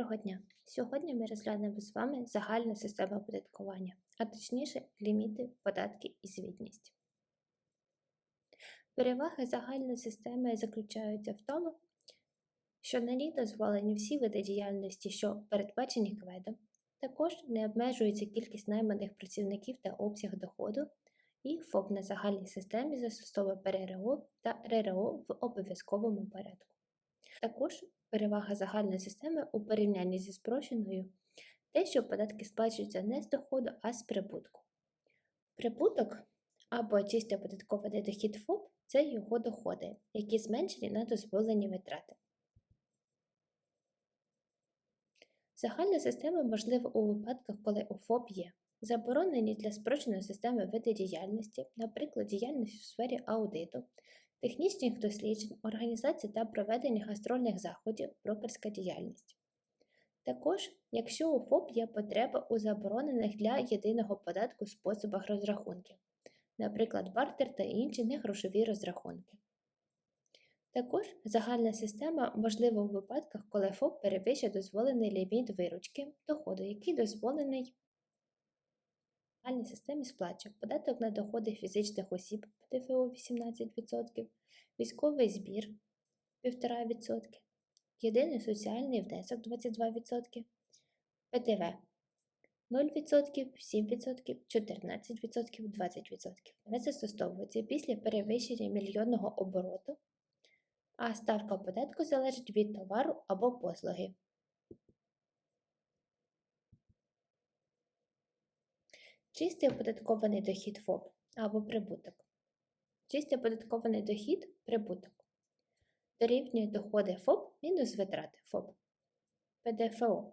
Доброго дня! Сьогодні ми розглянемо з вами загальну систему оподаткування, а точніше ліміти, податки і звітність. Переваги загальної системи заключаються в тому, що на ній дозволені всі види діяльності, що передбачені кведом, також не обмежується кількість найманих працівників та обсяг доходу, і ФОП на загальній системі застосовує ПРРО та РРО в обов'язковому порядку. Також перевага загальної системи у порівнянні зі спрощеною те, що податки сплачуються не з доходу, а з прибутку. Прибуток або чистий оподаткований дохід ФОП це його доходи, які зменшені на дозволені витрати. Загальна система можлива у випадках, коли у ФОП є заборонені для спрощеної системи види діяльності, наприклад, діяльність у сфері аудиту, технічних досліджень, організації та проведення гастрольних заходів, брокерська діяльність. Також, якщо у ФОП є потреба у заборонених для єдиного податку способах розрахунків, наприклад, бартер та інші негрошові розрахунки. Також загальна система можлива у випадках, коли ФОП перевищує дозволений ліміт виручки, доходу, який дозволений загальній системі сплачує податок на доходи фізичних осіб ПДФО 18%, військовий збір 1,5%, єдиний соціальний внесок 22%, ПДВ 0%, 7%, 14%, 20%. Не застосовується після перевищення мільйонного обороту, а ставка податку залежить від товару або послуги. Чистий оподаткований дохід ФОП або прибуток. Чистий оподаткований дохід прибуток. Дорівнює доходи ФОП мінус витрати ФОП. ПДФО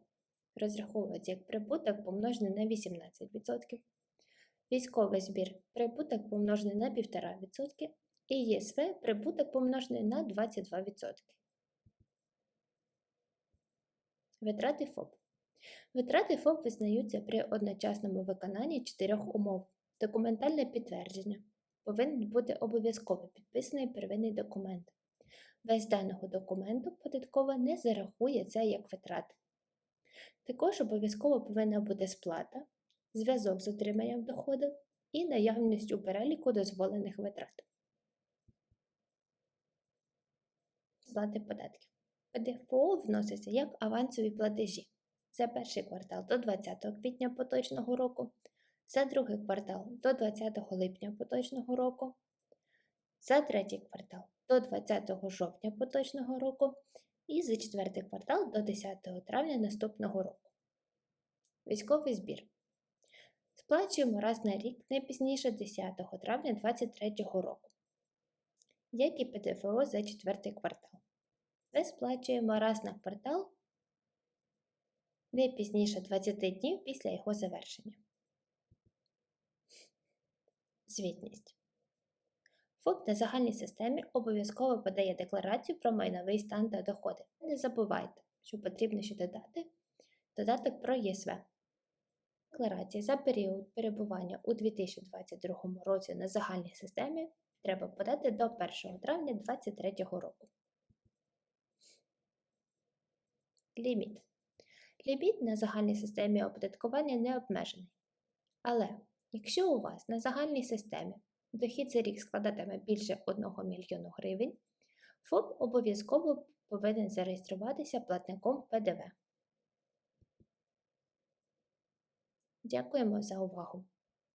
розраховується як прибуток помножений на 18%. Військовий збір прибуток помножений на 1,5% і ЄСВ прибуток помножений на 22%. Витрати ФОП. Витрати ФОП визнаються при одночасному виконанні чотирьох умов. Документальне підтвердження. Повинен бути обов'язково підписаний первинний документ. Без даного документу податкова не зарахує це як витрати. Також обов'язково повинна бути сплата, зв'язок з отриманням доходу і наявність у переліку дозволених витрат. Сплати податків. ПДФО вноситься як авансові платежі за перший квартал до 20 квітня поточного року, за другий квартал до 20 липня поточного року, за третій квартал до 20 жовтня поточного року і за четвертий квартал до 10 травня наступного року. Військовий збір. Сплачуємо раз на рік не пізніше 10 травня 2023 року, як і ПДФО за четвертий квартал. Ми сплачуємо раз на квартал не пізніше 20 днів після його завершення. Звітність. ФОП на загальній системі обов'язково подає декларацію про майновий стан та доходи. Не забувайте, що потрібно ще додати додаток про ЄСВ. Декларації за період перебування у 2022 році на загальній системі треба подати до 1 травня 2023 року. Ліміт. Ліміт на загальній системі оподаткування не обмежений. Але якщо у вас на загальній системі дохід за рік складатиме більше 1 мільйону гривень, ФОП обов'язково повинен зареєструватися платником ПДВ. Дякуємо за увагу!